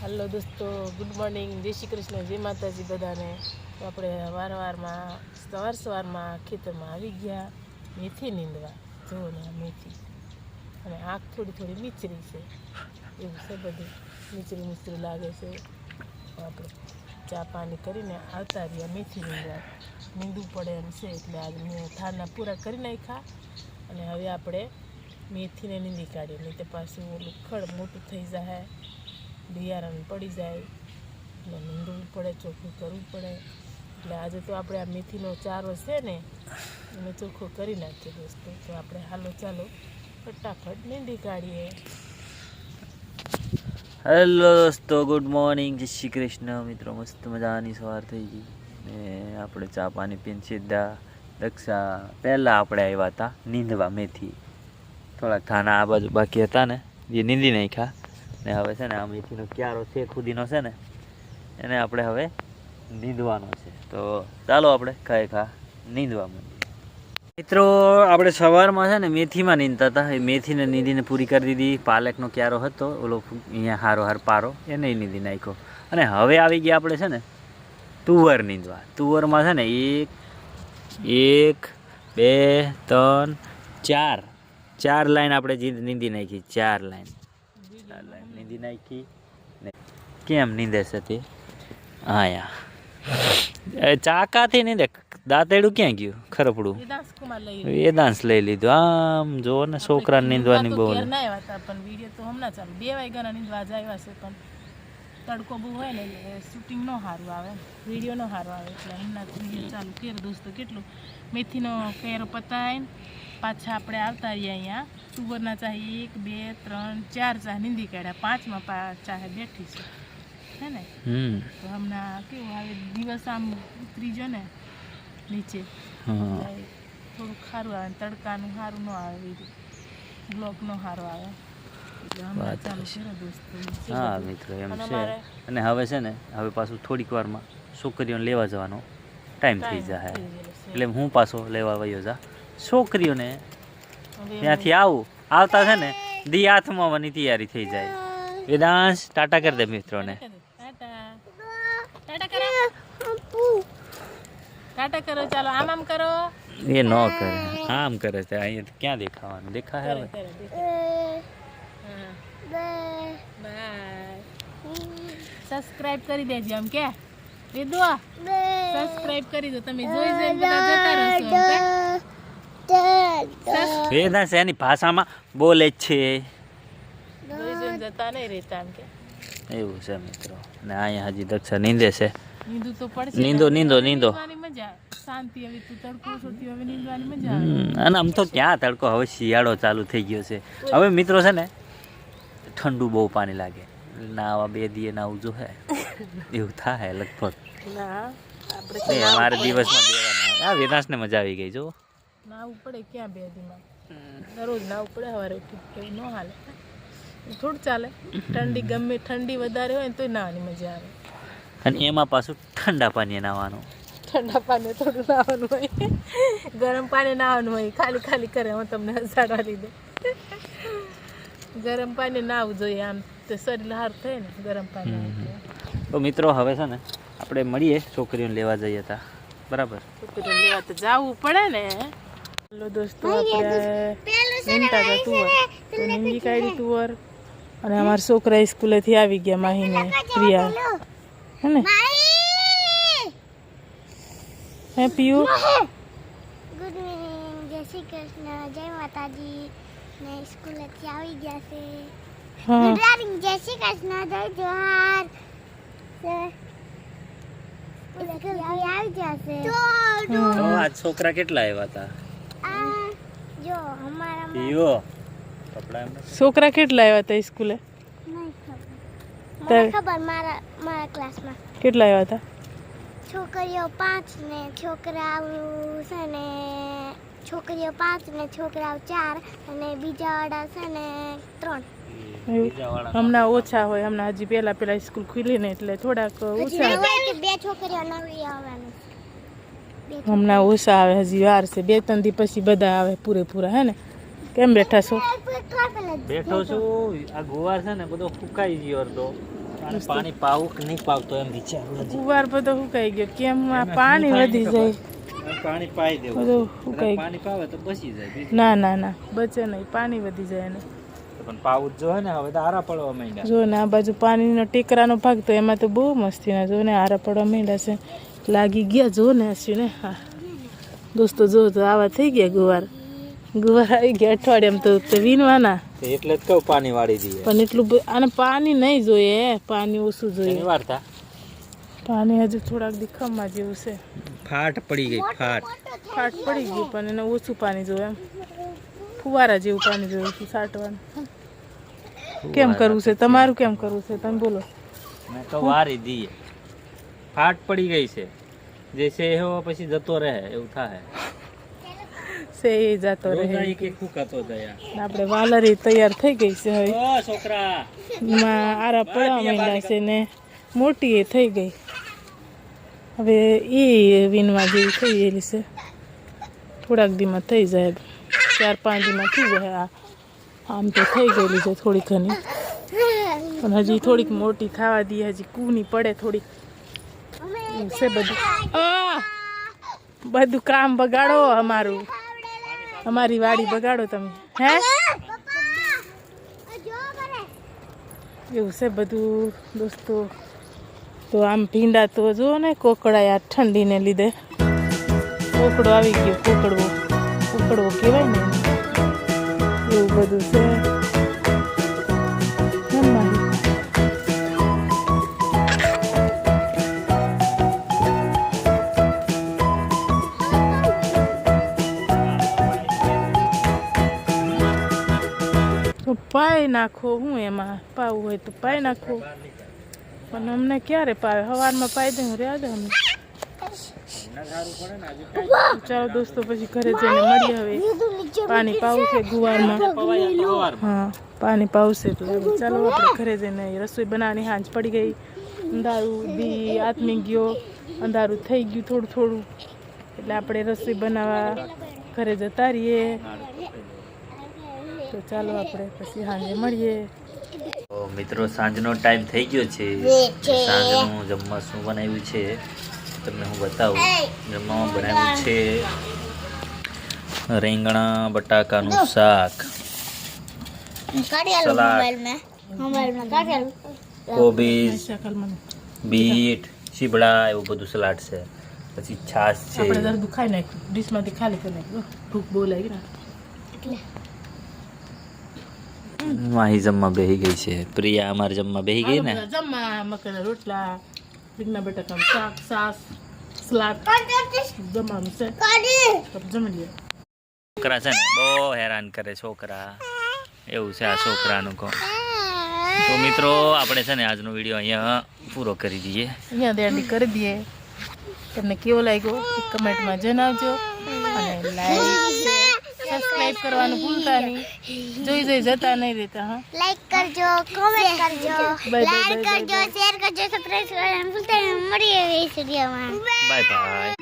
હાલો દોસ્તો good morning જય શ્રી કૃષ્ણ, જય માતાજી બધાને. આપણે વારવારમાં, સવાર સવારમાં ખેતરમાં આવી ગયા. મેથી નીંદવા. જુઓ ને મેથી. અને આંખ થોડી થોડી મીચરી છે. એવું છે બધું. મીચરી મીચરી લાગે છે. આપણે ચા પાણી કરીને આવતા રહ્યા મેથી નીંદવા. નીંદવું પડે એમ છે, એટલે આજે મેં થારના પૂરા કરી નાખ્યા. અને હવે આપણે મેથીને નીંદી કાઢીએ. નહીં તો પાછું ઓલું ખડ મોટું થઈ જાય બિયારણ પડી જાય, એટલે નીંદવું પડે, ચોખ્ખું કરવું પડે. એટલે આજે તો આપણે આ મેથીનો ચારો છે ને, એને ચોખ્ખો કરી નાખીએ દોસ્તો. તો આપણે હાલો ચાલો ફટાફટ નીંદી કાઢીએ. હેલો દોસ્તો ગુડ મોર્નિંગ જય શ્રી કૃષ્ણ. મિત્રો, મસ્ત મજાની સવાર થઈ ગઈ. ને આપણે ચા પાણી પીને સીધા દક્ષા, પહેલાં આપણે આવ્યા હતા નીંદવા મેથી. થોડાક ખાના આ બાજુ બાકી હતા ને, જે નીંદી નાખ્યા. ને હવે છે ને આ મેથીનો ક્યારો છે ખુદીનો છે ને, એને આપણે હવે નીંદવાનો છે. તો ચાલો આપણે ખાય ખા નીંદવા મિત્રો, આપણે સવારમાં છે ને મેથીમાં નીંદતા હતા. એ મેથીને નીંદીને પૂરી કરી દીધી. પાલકનો ક્યારો હતો, ઓલો અહીંયા હારો હાર પારો, એને નીંદી નાખ્યો. અને હવે આવી ગયા આપણે છે ને તુવર નીંદવા. તુવરમાં છે ને એક એક, બે, ત્રણ, ચાર. ચાર લાઈન આપણે નીંદી નાખી. ચાર લાઈન. લાઈન નીંદી નાખી ને કેમ નીંદે છે તે? આયા. ચાકાથી નીંદે? દાંતેડું ક્યાં ગયું? ખરપડું? એ દાંસ લઈ લીધું. આમ જો ને છોકરા નીંદવાની બહુ ના આવ્યા હતા પણ વીડિયો તો હમણાં ચાલુ. બે વાગ્યાના નીંદવા જ આવ્યા છે પણ તડકો બહુ હોય ને એટલે શૂટિંગ નો સારું આવે. વીડિયો નો સારું આવે. એટલે હમણાં ચાલુ કેર દોસ્તો કેટલું? મેથીનો કેરો પતાય ને પાછા આપણે આવતા રહીએ અહીંયા. તુવરના ચાહે એક બે ત્રણ ચાર ચાહ નીંદી કાઢ્યા. પાંચમાં પા ચાહે બેઠી છે. હે ને? હમ. તો હમણાં કેવું આવે દિવસ આમ ઉતરી ગયો ને નીચે. હા. ખારું આવે તડકાનું સારું ન આવે બ્લોક નો સારો આવે. હા મિત્રો એમ છે. અને હવે છે ને હવે પાછું થોડીક વારમાં છોકરીઓને લેવા જવાનો. ટાઈમ થઈ જાય એટલે હું પાછો લેવા વયો જા. છોકરીઓને ત્યાંથી આવું. આવતા છે ને દી હાથમાં આવવાની તૈયારી થઈ જાય. વેદાંશ ટાટા કરી દે મિત્રોને. ટાટા કરો. ચાલો આમ આમ કરો. એ ન કરે. આમ કરે છે અહીંયા ક્યાં દેખાવાનું? હવે. દેખાય. હા. બાય સબસ્ક્રાઇબ કરી દેજો આમ કે. વિદુ સબસ્ક્રાઇબ કરી દો. તમે જોઈ જોઈને બધા જતા રહેશો વેદાંશ એની ભાષામાં બોલે જ છે જતા નહીં રહેતા એમ કે. એવું છે મિત્રો. ને અહીંયા હજી દક્ષા નીંદે છે. નીંદવું તો પડશે નીંદો, નીંદો, નીંદો. નીંદવાની મજા શાંતિ હવે તું તડકો હવે નીંદવાની મજા આવે. હમ, અને આમ તો ક્યાં તડકો? હવે શિયાળો ચાલુ થઈ ગયો છે. હવે મિત્રો છે ને ઠંડુ બહુ પાણી લાગે. નાવા બે દીએ નાવું જો હે. એવું થાય લગભગ. મારે દિવસમાં બે વાર નાવું. આ વેદાંશને મજા આવી ગઈ જો નાવું પડે ક્યાં બે દીમાં દરરોજ નાવું પડે સવારે ઉઠી એવું ન હાલે. થોડું ચાલે. ઠંડી ગમે ઠંડી વધારે હોય ને તોય નાવાની મજા આવે. અને એમાં પાછું ઠંડા પાણીએ નાવાનું. ઠંડા પાણી થોડું નાવાનું હોય. ગરમ પાણી નાવાનું હોય. ખાલી ખાલી કરે હું તમને હસાડવા લીધે. ગરમ પાણી નાવું જોઈએ આમ તો શરીર હાર થાય ને ગરમ પાણી તો. તો મિત્રો હવે છે ને આપણે મળીએ છોકરીઓને લેવા જઈએ હતા બરાબર? છોકરીઓને લેવા તો જાવું પડે ને. હેલો દોસ્તો આપણે નીંદતા હતા તુવર તો નીંદી કાઢી તુવર અને અમારા છોકરા સ્કૂલેથી આવી ગયા માહીને પ્રિયા. હે ને? હે પિયુ? ગુડ મોર્નિંગ જય શ્રી કૃષ્ણ જય માતાજી. ને સ્કૂલેથી આવી ગયા છે. હા. ગુડ મોર્નિંગ જય શ્રી કૃષ્ણ જય જોહાર. આવી આવી ગયા છે. તો છોકરા કેટલા આવ્યા હતા? કપડા એમને છોકરા કેટલા આવ્યા હતા સ્કૂલે? નહીં ખબર. તારે- મને ખબર મારા મારા ક્લાસમાં. કેટલા આવ્યા હતા? છોકરીઓ પાંચ ને છોકરાઓ છે ને છોકરીઓ પાંચ ને છોકરાઓ ચાર અને બીજા વાળા છે ને ત્રણ. હમણાં ઓછા હોય હમણાં હજી પહેલા પહેલા સ્કૂલ ખુલી ને એટલે થોડાક ઓછા બે છોકરીઓ નવી આવવાની. હમણાં ઓછા આવે હજી વાર છે. બે ત્રણ દી પછી બધા આવે પૂરેપૂરા હે ને? કેમ બેઠા છો? બેઠો છું. આ ગુવાર છે ને બધો ફૂકાઈ ગયો અડધો. પાણી પાવું નહીં પાવતો એમ વિચાર ગુવાર બધો ફૂકાઈ ગયો. કેમ આ પાણી વધી જાય? પાણી પાઈ દેવું. બધું ફૂકાઈ પાણી પાવે તો બચી જાય ના ના ના. બચે નહીં. પાણી વધી જાય એને. પણ પાવું જો ને હવે તો આરા પડવા માંડ્યા. જો ને આ બાજુ પાણીનો ટેકરાનો ભાગ તો એમાં તો બહુ મસ્તી ના જો ને આરા પડવા માંડ્યા છે. લાગી ગયા જો ને હસ્યું ને. હા. દોસ્તો જો તો આવા થઈ ગયા ગુવાર. ગુવાર આવી ગયા અઠવાડિયામાં તો તે વીણવાના. એટલે જ કહું પાણી વાળી દઈએ પણ એટલું અને પાણી નહીં જોઈએ પાણી ઓછું જોઈએ. વાર્તા? પાણી હજુ થોડાક દીખમમાં જેવું છે. ફાટ પડી ગઈ ફાટ. ફાટ પડી ગયું પણ એને ઓછું પાણી જોઈએ એમ. ફુવારા જેવું પાણી જોઈએ છે સાટવાનું. કેમ કરવું છે? તમારું કેમ કરવું છે? તમે બોલો. મેં તો વારી દઈએ ફાટ પડી ગઈ છે. જે છે એવો પછી જતો રહે એવું થાય. છે એ જતો રહે. એક એક ફૂંકાતો દયા આપણે વાલરી તૈયાર થઈ ગઈ છે હવે. છોકરા. એમાં આરા પડવા માંડ્યા છે ને. મોટી એ થઈ ગઈ. હવે એ વીણવા જેવી થઈ ગયેલી છે. થોડાક દીમાં થઈ જાય. ચાર પાંચ દીમાં થઈ જાય. આ આમ તો થઈ ગયેલી છે થોડી ઘણી. પણ હજી થોડીક મોટી થવા દઈએ હજી કૂની પડે થોડીક. એવું છે બધું. બધું કામ બગાડો અમારું. અમારી વાડી બગાડો તમે. હે? એવું છે બધું, દોસ્તો. તો આમ ભીંડા તો જુઓ ને કોકડા આ ઠંડીને લીધે. કોકડો આવી ગયો, કોકડવો. કોકડવો કહેવાય ને એવું બધું છે. પાઈ નાખો હું એમાં પાવું હોય તો પાઈ નાખો પણ અમને ક્યારે પાવે? સવારમાં પાઈ દઉં રહ્યા દે અમને. ચાલો દોસ્તો, પછી ઘરે જઈને મળીએ હવે. પાણી પાવું છે ગુવારમાં. હા, પાણી પાવશે એટલે ચાલો, આપણે ઘરે જઈને રસોઈ બનાવવાની હાંજ પડી ગઈ. અંધારું દી આત્મી ગયો. અંધારું થઈ ગયું થોડું થોડું. એટલે આપણે રસોઈ બનાવવા ઘરે જતા રહીએ. તો ચાલો આપણે પછી સાંજે મળીએ. મિત્રો સાંજનો ટાઈમ થઈ ગયો છે. સાંજનું જમવા શું બનાવ્યું છે? તમને હું બતાવું. જમવામાં બનાવ્યું છે રીંગણા બટાકાનું શાક. સલાડ. કોબીજ બીટ ચીબડા એવું બધું સલાડ છે. પછી છાશ છે. આપણે ડીશમાંથી ખાલી કરી નાખ્યું. ભૂખ બહુ લાગી ને. માહી જમવા બેહી ગઈ છે. પ્રિયા અમારે જમવા બેહી ગઈ ને? જમવા મકાઈના રોટલા રીંગણા બટાકાનું શાક સાસ સલાડ. જમવાનું છે. જમી લે છોકરા છે ને બહુ હેરાન કરે છોકરા. એવું છે આ છોકરાનું કહો તો મિત્રો આપણે છે ને આજનો વીડિયો અહીંયા પૂરો કરી દઈએ. અહીંયા દેડી કરી દઈએ. તમને કેવો લાગ્યો કમેન્ટમાં જણાવજો. અને લાઈક સબસ્ક્રાઈબ કરવાનું ભૂલતા નહીં. જોઈ જોઈ જતા નહીં રહેતા હા. લાઈક કરજો કોમેન્ટ કરજો. લાઈક કરજો શેર કરજો સબસ્ક્રાઇબ કરવાનું ભૂલતા નહીં. મળીએ વિડીયોમાં બાય બાય